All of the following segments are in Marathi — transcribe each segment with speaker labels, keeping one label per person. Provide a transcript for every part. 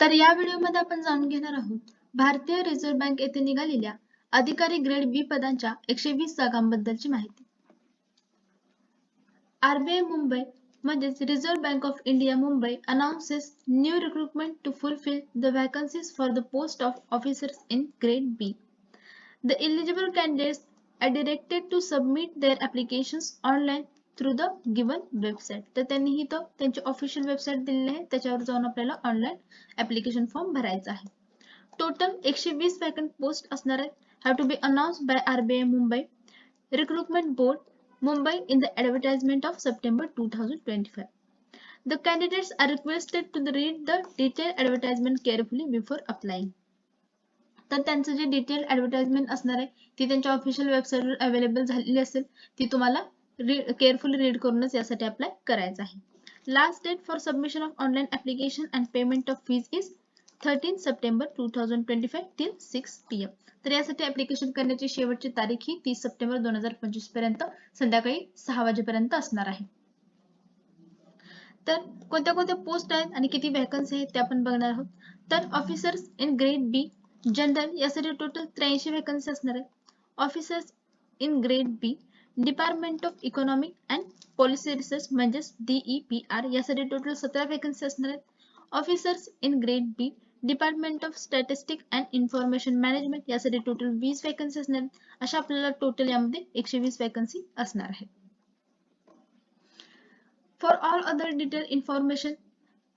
Speaker 1: तर या व्हिडिओमध्ये आपण जाणून घेणार आहोत भारतीय रिझर्व्ह बँक येथे निघालेल्या अधिकारी ग्रेड बी पदांच्या एकशे वीस जागांबद्दलची माहिती. आरबीआय मुंबई म्हणजेच reserve bank of India Mumbai announces new recruitment to fulfil the vacancies for the post of officers in grade B the eligible candidates are directed to submit their applications online through the given website तर त्यांनी इथं त्यांची ऑफिशियल वेबसाईट दिलेली आहे. त्याच्यावर जाऊन आपल्याला ऑनलाईन ऍप्लिकेशन फॉर्म भरायचा आहे. टोटल एकशे वीस वॅकंट पोस्ट असणार आहेत. Have to be announce by RBI Mumbai recruitment board Mumbai in the advertisement of September two thousand twenty five the candidates are requested to read the detail advertisement carefully before applying तर त्यांचं जे डिटेल ऍडव्हर्टाइजमेंट असणार आहे ती त्यांच्या ऑफिशियल वेबसाईटवर अवेलेबल झालेली असेल ती तुम्हाला केअरफुली रीड करूनच यासाठी अप्लाय करायचं आहे. Last date for submission of online application and payment of fees is thirteen September two thousand twenty five till six P M तर यासाठी ऍप्लिकेशन करण्याची शेवटची तारीख ही तीस सप्टेंबर दोन हजार पंचवीसपर्यंत संध्याकाळी सहा वाजेपर्यंत असणार आहे. तर कोणत्या कोणत्या पोस्ट आहेत आणि किती वॅकन्सी आहेत ते आपण बघणार आहोत. तर officers in grade B general यासाठी टोटल त्र्याऐंशी व्हॅकन्सी असणार आहे. Officers in grade B department of economic and policy research म्हणजेच डीई पी आर यासाठी टोटल सतरा व्हॅकन्सी असणार आहेत. Officers in grade B department of statistic and information management यासाठी टोटल वीस व्हॅकन्सी असणार आहेत. अशा आपल्याला टोटल यामध्ये एकशे वीस व्हॅकन्सी असणार आहे for all other detail information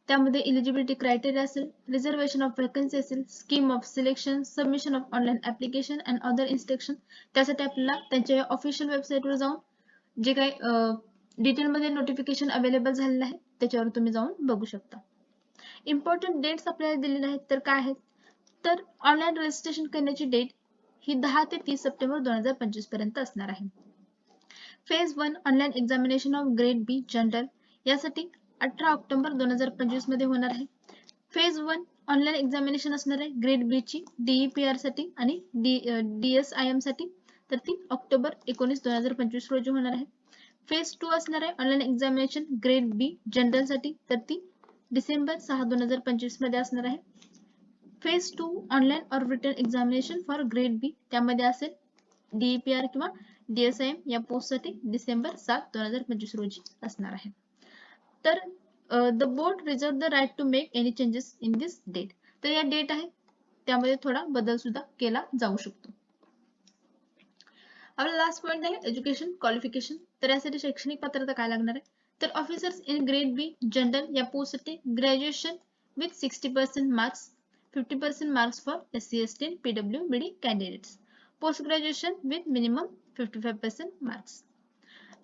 Speaker 1: त्यामध्ये इलिजिबिलिटी क्रायटेरिया असेल रिझर्वेशन ऑफ वॅकन्सी असेल scheme of selection submission of online application and other instruction त्यासाठी आपल्याला त्यांच्या ऑफिशियल वेबसाईटवर जाऊन जे काही डिटेलमध्ये नोटिफिकेशन अवेलेबल झालेलं आहे त्याच्यावर तुम्ही जाऊन बघू शकता. इम्पॉर्टंट डेट्स आपल्याला दिलेले आहेत तर काय आहेत? तर ऑनलाईन रजिस्ट्रेशन करण्याची डेट ही दहा ते तीस सप्टेंबर दोन हजार पंचवीसपर्यंत असणार आहे. Phase one online examination of grade B general यासाठी अठरा ऑक्टोबर दोन हजार पंचवीसमध्ये होणार आहे. फेज वन ऑनलाईन एक्झामिनेशन असणार आहे. ग्रेड बी ची डीईपीआरसाठी आणि डीएसआयएमसाठी. तर ती ऑक्टोबर एकोणीस दोन हजार पंचवीस रोजी होणार आहे. फेज टू असणार आहे ऑनलाईन एक्झामिनेशन ग्रेड बी जनरलसाठी. तर ती डिसेंबर सहा दोन हजार पंचवीसमध्ये असणार आहे. Phase two online or written examination for grade B त्यामध्ये असेल डीईपीआर किंवा डीएसआयएम या पोस्टसाठी डिसेंबर सात दोन हजार पंचवीस रोजी असणार आहे. तर the board reserve the right to make any changes in this date तर या डेट आहे. त्यामध्ये थोडा बदल सुद्धा केला जाऊ शकतो. आपला लास्ट पॉइंट आहे एज्युकेशन क्वालिफिकेशन तर यासाठी शैक्षणिक पात्रता काय लागणार आहे? तर officers in grade B general या पोस्टसाठी graduation with sixty percent marks fifty percent marks for S C S T PW B D candidates post graduation with minimum fifty five percent marks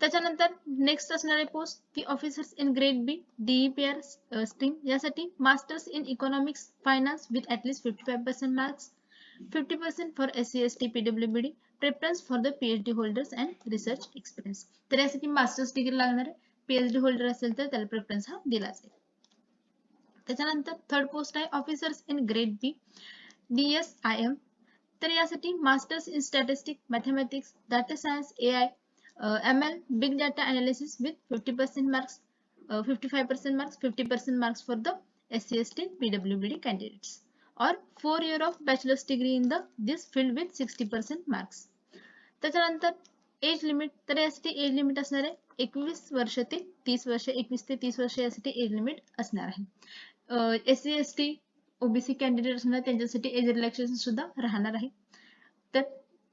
Speaker 1: त्याच्यानंतर नेक्स्ट असणारे पोस्ट की officers in grade B DEPR stream यासाठी masters in economics finance with at least fifty five percent marks fifty percent for S C S T PW B D preference for the PhD holders and research experience तर यासाठी मास्टर्स डिग्री लागणार आहे. पीएचडी होल्डर असेल तर त्याला प्रेफरन्स हा दिला जाईल. त्याच्यानंतर थर्ड पोस्ट आहे officers in grade B D S I M तर यासाठी masters in statistic mathematics data science A I uh, ML Big Data Analysis with 50% marks, uh, 55% marks, 50% marks for the SCST PWBD candidates. Or 4 year of bachelor's degree in the this field with 60% marks. त्याच्यानंतर एज लिमिट तर यासाठी एज लिमिट असणार आहे. एकवीस वर्ष ते तीस वर्ष एकवीस ते तीस वर्ष यासाठी एज लिमिट असणार आहे. S C S T OBC candidate असणार त्यांच्यासाठी एज रिलॅक्सेशन सुद्धा राहणार आहे. तर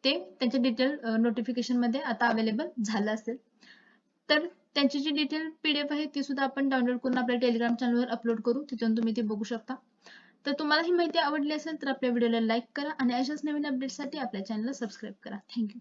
Speaker 1: ते त्यांच्या डिटेल नोटिफिकेशनमध्ये आता अवेलेबल झालं असेल. तर त्यांची जी डिटेल पीडीएफ आहे ती सुद्धा आपण डाउनलोड करून आपल्या टेलिग्राम चॅनलवर अपलोड करू. तिथून तुम्ही ती बघू शकता. तर तुम्हाला ही माहिती आवडली असेल तर आपल्या व्हिडिओला लाईक करा आणि अशाच नवीन अपडेटसाठी आपल्या चॅनलला सबस्क्राईब करा. थँक्यू